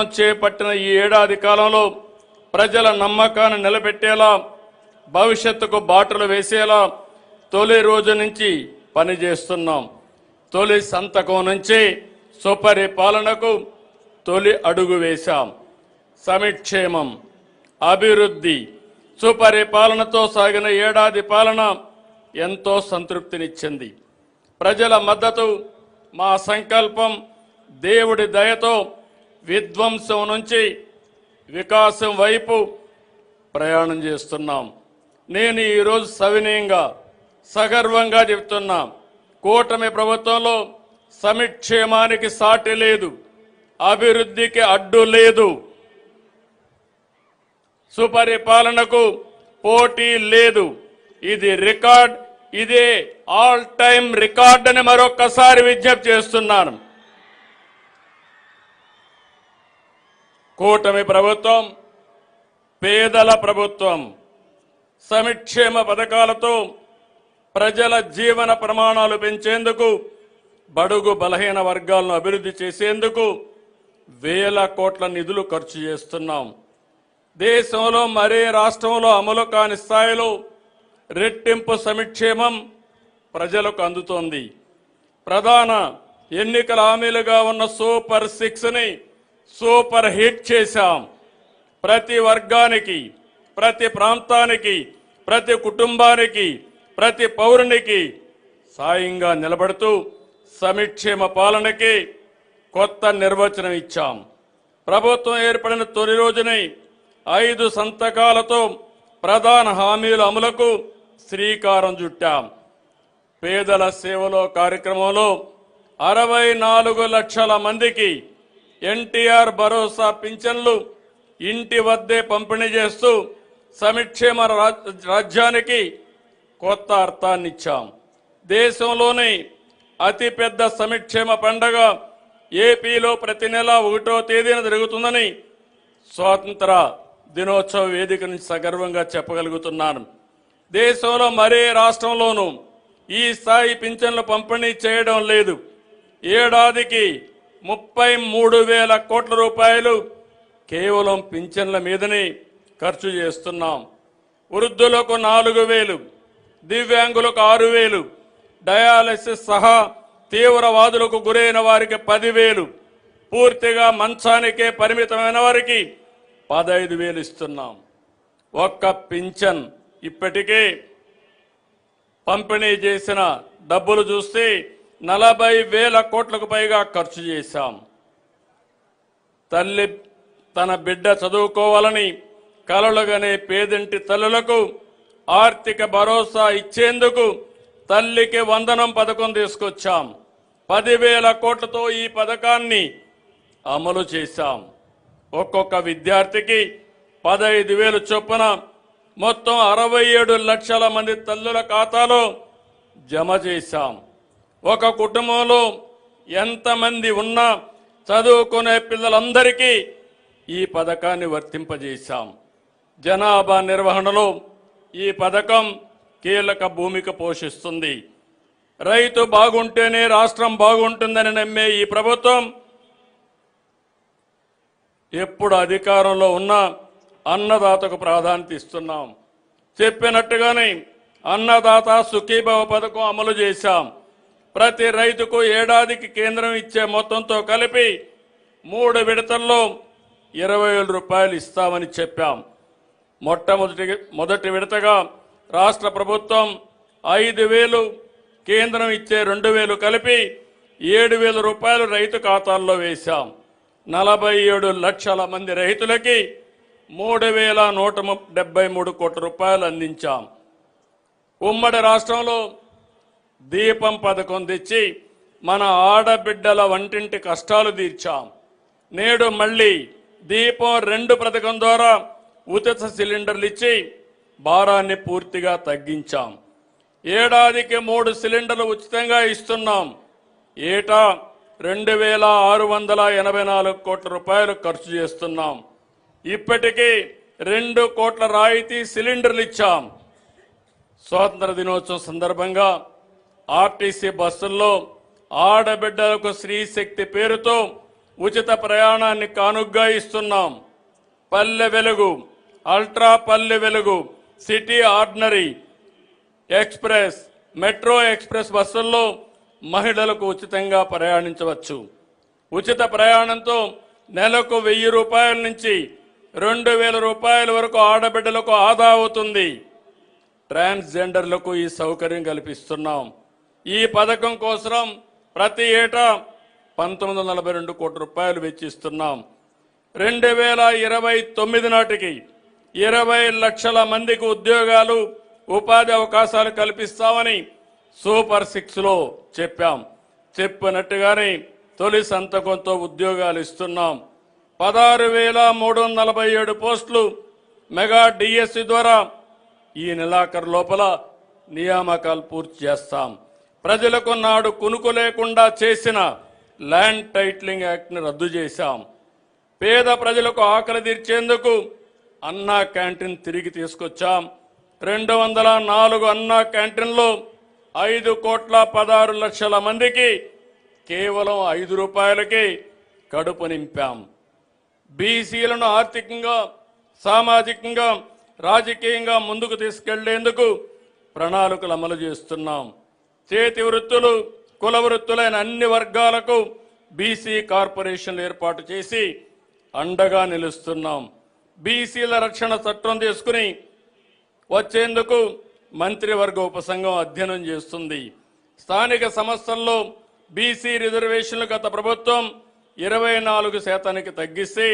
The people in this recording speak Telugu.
చేపట్టిన ఈ ఏడాది కాలంలో ప్రజల నమ్మకాన్ని నిలబెట్టేలా భవిష్యత్తుకు బాటలు వేసేలా తొలి రోజు నుంచి పనిచేస్తున్నాం. తొలి సంతకం నుంచి సుపరిపాలనకు తొలి అడుగు వేశాం. సమిక్షేమం అభివృద్ధి సుపరిపాలనతో సాగిన ఏడాది పాలన ఎంతో సంతృప్తినిచ్చింది. ప్రజల మద్దతు మా సంకల్పం దేవుడి దయతో విధ్వంసం నుంచి వికాసం వైపు ప్రయాణం చేస్తున్నాం. నేను ఈరోజు సవినయంగా సగర్వంగా చెప్తున్నా కూటమి ప్రభుత్వంలో సమిక్షేమానికి సాటి లేదు అభివృద్ధికి అడ్డు లేదు సుపరిపాలనకు పోటీ లేదు. ఇది రికార్డ్ ఇదే ఆల్ టైమ్ రికార్డ్ అని మరొక్కసారి విజ్ఞప్తి చేస్తున్నాను. కూటమి ప్రభుత్వం పేదల ప్రభుత్వం సమిక్షేమ పథకాలతో ప్రజల జీవన ప్రమాణాలు పెంచేందుకు బడుగు బలహీన వర్గాలను అభివృద్ధి చేసేందుకు వేల కోట్ల నిధులు ఖర్చు చేస్తున్నాం. దేశంలో మరే రాష్ట్రంలో అమలు కాని స్థాయిలో రెట్టింపు సమిక్షేమం ప్రజలకు అందుతోంది. ప్రధాన ఎన్నికల హామీలుగా ఉన్న సూపర్ సిక్స్ని సూపర్ హిట్ చేశాం. ప్రతి వర్గానికి ప్రతి ప్రాంతానికి ప్రతి కుటుంబానికి ప్రతి పౌరునికి సాయంగా నిలబడుతూ సమిక్షేమ పాలనకి కొత్త నిర్వచనం ఇచ్చాం. ప్రభుత్వం ఏర్పడిన తొలి రోజునే ఐదు సంతకాలతో ప్రధాన హామీల అమలుకు శ్రీకారం చుట్టాం. పేదల సేవలో కార్యక్రమంలో అరవై నాలుగు లక్షల మందికి ఎన్టీఆర్ భరోసా పింఛన్లు ఇంటి వద్దే పంపిణీ చేస్తూ సమిక్షేమ రా- రాజ్యానికి కొత్త అర్థాన్ని ఇచ్చాం దేశంలోని అతిపెద్ద సమిక్షేమ పండగ ఏపీలో ప్రతి నెల ఒకటో తేదీన జరుగుతుందని స్వాతంత్ర దినోత్సవ వేదిక నుంచి సగర్వంగా చెప్పగలుగుతున్నాను. దేశంలో మరే రాష్ట్రంలోనూ ఈ స్థాయి పింఛన్లు పంపిణీ చేయడం లేదు. ఏడాదికి ముప్పై మూడు వేల కోట్ల రూపాయలు కేవలం పింఛన్ల మీదనే ఖర్చు చేస్తున్నాం. వృద్ధులకు నాలుగు వేలు దివ్యాంగులకు ఆరు వేలు డయాలసిస్ సహా తీవ్రవాదులకు గురైన వారికి పదివేలు పూర్తిగా మంచానికే పరిమితమైన వారికి పదహైదు వేలు ఇస్తున్నాం. ఒక్క పింఛన్ ఇప్పటికే పంపిణీ చేసిన డబ్బులు చూస్తే నలభై వేల కోట్లకు పైగా ఖర్చు చేశాం. తల్లి తన బిడ్డ చదువుకోవాలని కలలుగనే పేదింటి తల్లులకు ఆర్థిక భరోసా ఇచ్చేందుకు తల్లికి వందనం పథకం తీసుకొచ్చాం. పదివేల కోట్లతో ఈ పథకాన్ని అమలు చేశాం. ఒక్కొక్క విద్యార్థికి పదహైదు వేలు చొప్పున మొత్తం అరవై ఏడు లక్షల మంది తల్లుల ఖాతాలో జమ చేశాం. ఒక కుటుంబంలో ఎంతమంది ఉన్నా చదువుకునే పిల్లలందరికీ ఈ పథకాన్ని వర్తింపజేశాం. జనాభా నిర్వహణలో ఈ పథకం కీలక భూమిక పోషిస్తుంది. రైతు బాగుంటేనే రాష్ట్రం బాగుంటుందని నమ్మే ఈ ప్రభుత్వం ఎప్పుడు అధికారంలో ఉన్నా అన్నదాతకు ప్రాధాన్యత ఇస్తున్నాం. చెప్పినట్టుగానే అన్నదాత సుఖీభవ పథకం అమలు చేశాం. ప్రతి రైతుకు ఏడాదికి కేంద్రం ఇచ్చే మొత్తంతో కలిపి మూడు విడతల్లో ఇరవై వేల రూపాయలు ఇస్తామని చెప్పాం. మొట్టమొదటి మొదటి విడతగా రాష్ట్ర ప్రభుత్వం ఐదు వేలు కేంద్రం ఇచ్చే రెండు వేలు కలిపి ఏడు వేల రూపాయలు రైతు ఖాతాల్లో వేశాం. నలభై ఏడు లక్షల మంది రైతులకి మూడు వేల నూట ము- డెబ్బై మూడు కోట్ల రూపాయలు అందించాం. ఉమ్మడి రాష్ట్రంలో దీపం పథకం తెచ్చి మన ఆడబిడ్డల వంటింటి కష్టాలు తీర్చాం. నేడు మళ్ళీ దీపం రెండు పథకం ద్వారా ఉచిత సిలిండర్లు ఇచ్చి భారాన్ని పూర్తిగా తగ్గించాం. ఏడాదికి మూడు సిలిండర్లు ఉచితంగా ఇస్తున్నాం. ఏటా రెండు వేల ఆరు వందల ఎనభై నాలుగు కోట్ల రూపాయలు ఖర్చు చేస్తున్నాం. ఇప్పటికీ రెండు కోట్ల రాయితీ సిలిండర్లు ఇచ్చాం. స్వాతంత్ర దినోత్సవం సందర్భంగా ఆర్టీసీ బస్సుల్లో ఆడబిడ్డలకు స్త్రీ శక్తి పేరుతో ఉచిత ప్రయాణాన్ని కానుగ్గా ఇస్తున్నాం. పల్లె Velugu ultra Palle Velugu city ordinary express metro express బస్సుల్లో మహిళలకు ఉచితంగా ప్రయాణించవచ్చు. ఉచిత ప్రయాణంతో నెలకు వెయ్యి రూపాయల నుంచి రెండు వేల రూపాయల వరకు ఆడబిడ్డలకు ఆదా అవుతుంది. ట్రాన్స్జెండర్లకు ఈ సౌకర్యం కల్పిస్తున్నాం. ఈ పథకం కోసం ప్రతి ఏటా పంతొమ్మిది వందల నలభై రెండు కోట్ల రూపాయలు వెచ్చిస్తున్నాం. రెండు వేల ఇరవై తొమ్మిది నాటికి ఇరవై లక్షల మందికి ఉద్యోగాలు ఉపాధి అవకాశాలు కల్పిస్తామని సూపర్ సిక్స్లో చెప్పాం. చెప్పినట్టుగానే తొలి సంతకంతో ఉద్యోగాలు ఇస్తున్నాం. పదహారు వేల మూడు వందల నలభై ఏడు పోస్టులు మెగా డిఎస్సి ద్వారా ఈ నెలాఖరు లోపల నియామకాలు పూర్తి చేస్తాం. ప్రజలకు నాడు కునుకు లేకుండా చేసిన ల్యాండ్ టైటిలింగ్ యాక్ట్ని రద్దు చేశాం. పేద ప్రజలకు ఆకలి తీర్చేందుకు అన్నా క్యాంటీన్ తిరిగి తీసుకొచ్చాం. రెండు వందల నాలుగు అన్నా క్యాంటీన్లో ఐదు కోట్ల పదహారు లక్షల మందికి కేవలం ఐదు రూపాయలకి కడుపు నింపాం. బీసీలను ఆర్థికంగా సామాజికంగా రాజకీయంగా ముందుకు తీసుకెళ్ళేందుకు ప్రణాళికలు అమలు చేస్తున్నాం. చేతి వృత్తులు కుల వృత్తులైన అన్ని వర్గాలకు బీసీ కార్పొరేషన్లు ఏర్పాటు చేసి అండగా నిలుస్తున్నాం. బీసీల రక్షణ చట్టం తీసుకుని వచ్చేందుకు మంత్రివర్గ ఉపసంఘం అధ్యయనం చేస్తుంది. స్థానిక సంస్థల్లో బీసీ రిజర్వేషన్లు గత ప్రభుత్వం ఇరవై నాలుగు శాతానికి తగ్గిస్తే